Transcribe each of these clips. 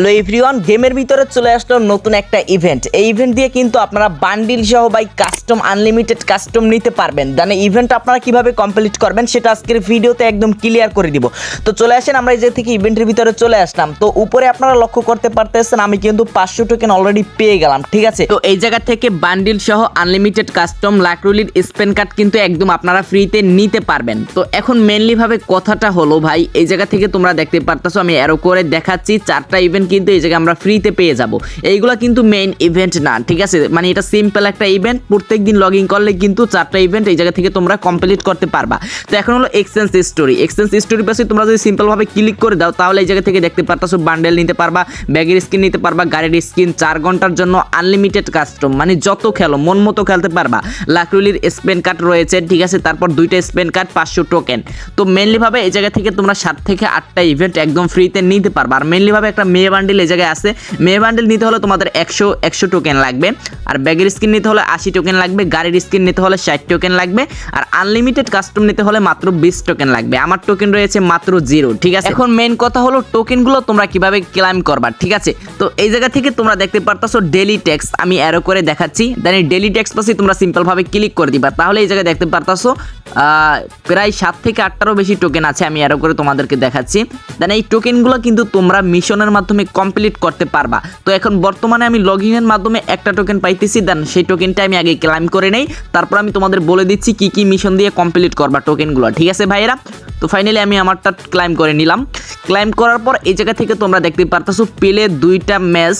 Hello everyone, গেমের ভিতরে চলে আসলো নতুন একটা ইভেন্ট এই ইভেন্ট দিয়ে কিন্তু আপনারা বান্ডিল সহ বাই কাস্টম আনলিমিটেড কাস্টম নিতে পারবেন। মানে ইভেন্ট আপনারা কীভাবে কমপ্লিট করবেন সেটা আজকের ভিডিওতে একদম ক্লিয়ার করে দিব। তো চলে আসেন, আমরা যে থেকে ইভেন্টের ভিতরে চলে আসলাম। তো উপরে আপনারা লক্ষ্য করতে পারতেছেন, আমি কিন্তু পাঁচশো টোকেন অলরেডি পেয়ে গেলাম, ঠিক আছে? তো এই জায়গা থেকে বান্ডিল সহ আনলিমিটেড কাস্টম লাকরুলির স্পেন কার্ড কিন্তু একদম আপনারা ফ্রিতে নিতে পারবেন। তো এখন মেনলি ভাবে কথাটা হলো, ভাই, এই জায়গা থেকে তোমরা দেখতে পারতেছো, আমি এরো করে দেখাচ্ছি, চারটা ইভেন্ট কিন্তু এই জায়গায় আমরা ফ্রিতে পেয়ে যাব। এইগুলো কিন্তু মেইন ইভেন্ট না, ঠিক আছে? মানে এটা সিম্পল একটা ইভেন্ট প্রত্যেক দিন লগ ইন করলে কিন্তু চারটা ইভেন্ট এই জায়গা থেকে তোমরা কমপ্লিট করতে পারবা। তো এখন হলো এক্সচেঞ্জ স্টোরি এক্সচেঞ্জ স্টোরি পাশে তোমরা যদি সিম্পলভাবে ক্লিক করে দাও, তাহলে এই জায়গা থেকে দেখতে পারতেছো বান্ডেল নিতে পারবা ব্যাগের স্কিন নিতে পারবা, গাড়ির স্কিন চার ঘণ্টার জন্য আনলিমিটেড কাস্টম মানে যত খেলো, মন মতো খেলতে পারবা। লাকরুলির স্পেন কার্ড রয়েছে, ঠিক আছে? তারপর দুইটা স্পেন কার্ড পাঁচশো টোকেন তো মেনলি ভাবে এই জায়গা থেকে তোমরা সাত থেকে আটটা ইভেন্ট একদম ফ্রিতে নিতে পারবা। আর মেনলি ভাবে একটা মেয়ে বান্ডিল এই জায়গায় আছে। মেয়ে বান্ডিল নিতে হলে তোমাদের একশো একশো টোকেন লাগবে। আর ব্যাগের স্কিন নিতে হলে আশি টোকেন লাগবে, গাড়ির স্কিন নিতে হলে ষাট টোকেন লাগবে, আর আনলিমিটেড কাস্টম নিতে হলে মাত্র বিশ টোকেন লাগবে। আমার টোকেন রয়েছে মাত্র জিরো ঠিক আছে? এখন মেন কথা হলো টোকেনগুলো তোমরা কীভাবে ক্লাইম করবা, ঠিক আছে? তো এই জায়গা থেকে তোমরা দেখতে পারতাছো ডেলি ট্যাক্স আমি অ্যারো করে দেখাচ্ছি। দেন এই ডেলি ট্যাক্স পাশে তোমরা সিম্পলভাবে ক্লিক করে দিবা। তাহলে এই জায়গায় দেখতে পারতাছো প্রায় সাত থেকে আটটারও বেশি টোকেন আছে আমি অ্যারো করে তোমাদেরকে দেখাচ্ছি। দেন এই টোকেনগুলো কিন্তু তোমরা মিশনের মাধ্যমে কমপ্লিট করতে পারবা। তো এখন বর্তমানে আমি লগ ইনের মাধ্যমে একটা টোকেন পাইতেছি দেন সেই টোকেনটা আমি আগে ক্লাইম করে নেই। তারপর আমি তোমাদের বলে দিচ্ছি কি কি মিশন দিয়ে কমপ্লিট করবা টোকেনগুলো ঠিক আছে ভাইয়েরা? তো ফাইনালি আমি আমারটা ক্লাইম করে নিলাম। ক্লাইম করার পর এই জায়গা থেকে তোমরা দেখতে পারতেছো পেলে দুইটা ম্যাচ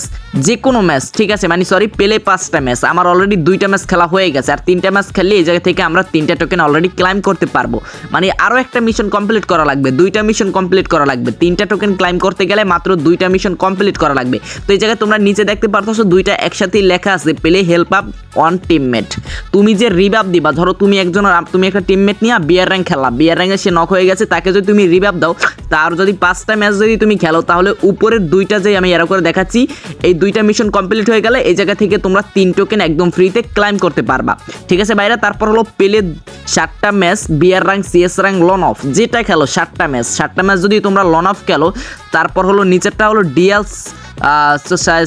যে কোনো ম্যাচ ঠিক আছে? মানে সরি পেলে পাঁচটা ম্যাচ আমার অলরেডি দুইটা ম্যাচ খেলা হয়ে গেছে। আর তিনটা ম্যাচ খেললে এই জায়গা থেকে আমরা তিনটা টোকেন অলরেডি ক্লাইম করতে পারব। মানে আরও একটা মিশন কমপ্লিট করা লাগবে। দুইটা মিশন কমপ্লিট করা লাগবে। তিনটা টোকেন ক্লাইম করতে গেলে মাত্র দুইটা মিশন কমপ্লিট করা লাগবে। তো এই জায়গায় তোমরা নিচে দেখতে পারতেছো দুইটা একসাথেই লেখা আছে পেলে হেল্প আপ অন টিমমেট তুমি যে রিভাব দিবা, ধরো তুমি একজন তুমি একটা টিমমেট নিয়ে বিয়ার র্যাঙ্ক খেলা বিয়ার র্যাঙ্কে সে নক হয়ে গেছে, তাকে যদি তুমি রিভাব দাও, তার যদি পাঁচটা ম্যাচ যদি তুমি খেলো, তাহলে উপরের দুইটা যে আমি এরকম করে দেখাচ্ছি, এই দুইটা মিশন কমপ্লিট হয়ে গেলে এই জায়গা থেকে তোমরা তিন টোকেন একদম ফ্রিতে ক্লাইম করতে পারবা। ঠিক আছে বাইরে তারপর হলো পেলে সাতটা match BR rank CS rank lone wolf যেটা খেলো সাতটা ম্যাচ সাতটা ম্যাচ যদি তোমরা লন অফ খেলো, তারপর হলো নিচেরটা হলো ডিএলস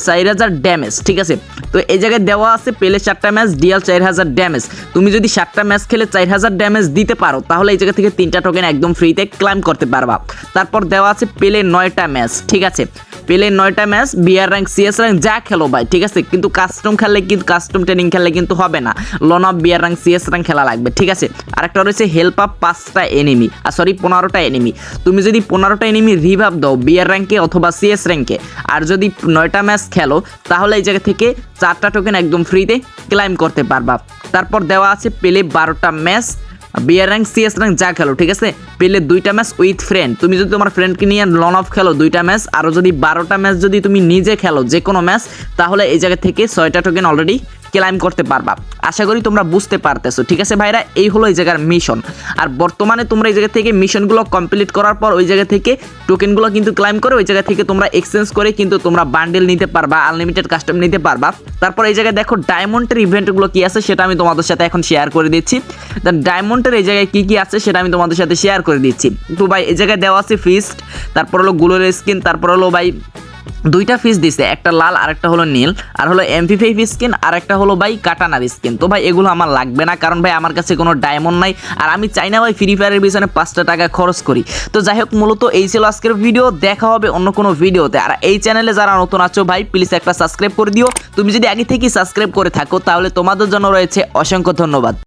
চার হাজার ড্যামেজ ঠিক আছে? তো এই জায়গায় দেওয়া আছে পেলে চারটা ম্যাচ ডিএল চার হাজার ড্যামেজ তুমি যদি সাতটা ম্যাচ খেলে চার হাজার ড্যামেজ দিতে পারো, তাহলে এই জায়গা থেকে তিনটা টোকেন একদম ফ্রিতে ক্লাইম করতে পারবা। তারপর দেওয়া আছে পেলে নয়টা ম্যাচ ঠিক আছে? পেলে নয়টা match BR rank CS rank যা খেলো ভাই, ঠিক আছে? কিন্তু কাস্টম খেললে কিন্তু কাস্টম ট্রেনিং খেললে কিন্তু হবে না। Loan of BR rank CS rank খেলা লাগবে, ঠিক আছে? আরেকটা রয়েছে হেল্প আপ পাঁচটা এনিমি আর সরি পনেরোটা এনিমি তুমি যদি পনেরোটা এনিমি রিভাব দাও বিআর র্যাঙ্কে অথবা সিএস র্যাঙ্কে আর যদি নয়টা ম্যাচ খেলো, তাহলে এই জায়গা থেকে চারটা টোকেন একদম ফ্রিতে ক্লাইম করতে পারবা। তারপর দেওয়া আছে পেলে বারোটা match BR rank CS rank যা খেলো, ঠিক আছে? পেলে দুইটা ম্যাচ উইথ ফ্রেন্ড তুমি যদি তোমার ফ্রেন্ডকে নিয়ে লন অফ খেলো দুইটা ম্যাচ আরও যদি বারোটা ম্যাচ যদি তুমি নিজে খেলো যে কোনো ম্যাচ তাহলে এই জায়গা থেকে ছয়টা টোকেন অলরেডি ক্লাইম করতে পারবা। আশা করি তোমরা বুঝতে পারতেছো, ঠিক আছে ভাইরা? এই হলো এই জায়গার মিশন আর বর্তমানে তোমরা এই জায়গা থেকে মিশনগুলো কমপ্লিট করার পর ওই জায়গা থেকে টোকেনগুলো কিন্তু ক্লাইম করে ওই জায়গা থেকে তোমরা এক্সচেঞ্জ করে কিন্তু তোমরা বান্ডেল নিতে পারবা আনলিমিটেড কাস্টম নিতে পারবা। তারপর এই জায়গায় দেখো ডায়মন্ডের ইভেন্টগুলো কি আছে সেটা আমি তোমাদের সাথে এখন শেয়ার করে দিচ্ছি। ডায়মন্ডের এই জায়গায় কি কি আছে সেটা আমি তোমাদের সাথে শেয়ার করে দিচ্ছি। তো ভাই, এই জায়গায় দেওয়া আছে ফিস্ট তারপর হলো গুলোর স্কিন তারপর হলো ভাই দুইটা ফিস দিছে, একটা লাল আর একটা হলো নীল। আর হলো এমপি ফাইভ স্কিন আর একটা হলো ভাই কাটানার স্কিন তো ভাই, এগুলো আমার লাগবে না, কারণ ভাই আমার কাছে কোনো ডায়মন্ড নাই। আর আমি চাই না ভাই ফ্রি ফায়ারের পিছনে পাঁচটা টাকা খরচ করি। তো যাই হোক, মূলত এই ছিল আজকের ভিডিও দেখা হবে অন্য কোনো ভিডিওতে আর এই চ্যানেলে যারা নতুন আছো ভাই প্লিজ একটা সাবস্ক্রাইব করে দিও। তুমি যদি আগে থেকেই সাবস্ক্রাইব করে থাকো, তাহলে তোমাদের জন্য রয়েছে অসংখ্য ধন্যবাদ।